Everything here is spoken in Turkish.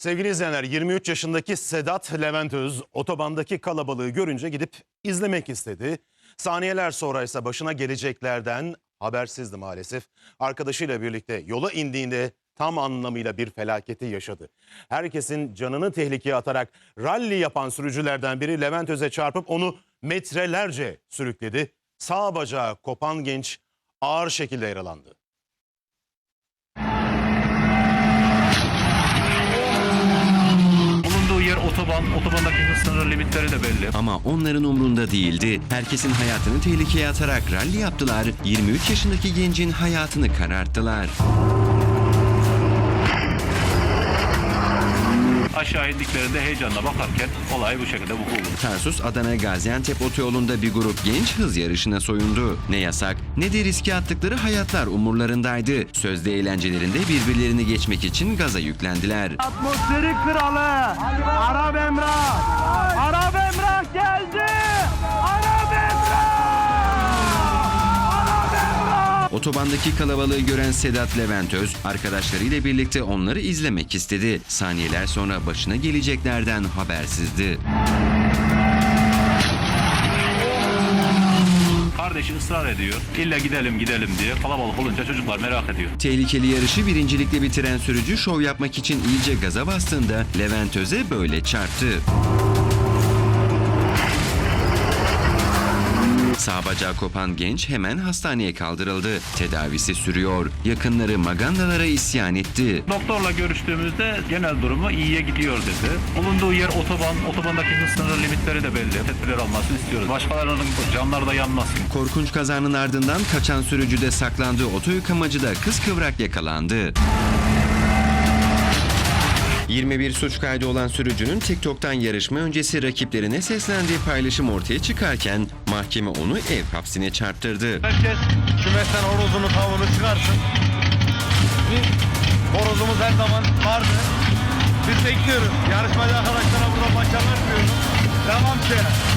Sevgili izleyenler 23 yaşındaki Sedat Levent Öz otobandaki kalabalığı görünce gidip izlemek istedi. Saniyeler sonra ise başına geleceklerden habersizdi maalesef. Arkadaşıyla birlikte yola indiğinde tam anlamıyla bir felaketi yaşadı. Herkesin canını tehlikeye atarak ralli yapan sürücülerden biri Levent Öz'e çarpıp onu metrelerce sürükledi. Sağ bacağı kopan genç ağır şekilde yaralandı. Bulunduğu yer otoban, otobandaki hız sınır limitleri de belli. Ama onların umrunda değildi. Herkesin hayatını tehlikeye atarak ralli yaptılar. 23 yaşındaki gencin hayatını kararttılar. Aşağı indiklerinde heyecanla bakarken olay bu şekilde vuku buldu. Tarsus Adana Gaziantep otoyolunda bir grup genç hız yarışına soyundu. Ne yasak ne de riske attıkları hayatlar umurlarındaydı. Sözde eğlencelerinde birbirlerini geçmek için gaza yüklendiler. Atmosferi kralı Arap Emrah Arap Emrah Otobandaki kalabalığı gören Sedat Levent Öz arkadaşlarıyla birlikte onları izlemek istedi. Saniyeler sonra başına geleceklerden habersizdi. Kardeşi ısrar ediyor. İlla gidelim gidelim diye. Kalabalık olunca çocuklar merak ediyor. Tehlikeli yarışı birincilikle bitiren sürücü şov yapmak için iyice gaza bastığında Levent Öz'e böyle çarptı. Sağ bacağı kopan genç hemen hastaneye kaldırıldı. Tedavisi sürüyor. Yakınları magandalara isyan etti. Doktorla görüştüğümüzde genel durumu iyiye gidiyor dedi. Bulunduğu yer otoban, otobandaki hız sınır limitleri de belli. Tedbirler almasını istiyoruz. Başkalarının canları da yanmasın. Korkunç kazanın ardından kaçan sürücü de saklandığı oto yıkamacıda kıskıvrak yakalandı. 21 suç kaydı olan sürücünün TikTok'tan yarışma öncesi rakiplerine seslendiği paylaşım ortaya çıkarken mahkeme onu ev hapsine çarptırdı. Herkes kümesten horozunu tavuğunu çıkarsın. Horozumuz her zaman vardı Biz bekliyoruz. Yarışmacı arkadaşlara burada başarılar diliyorum Devam ki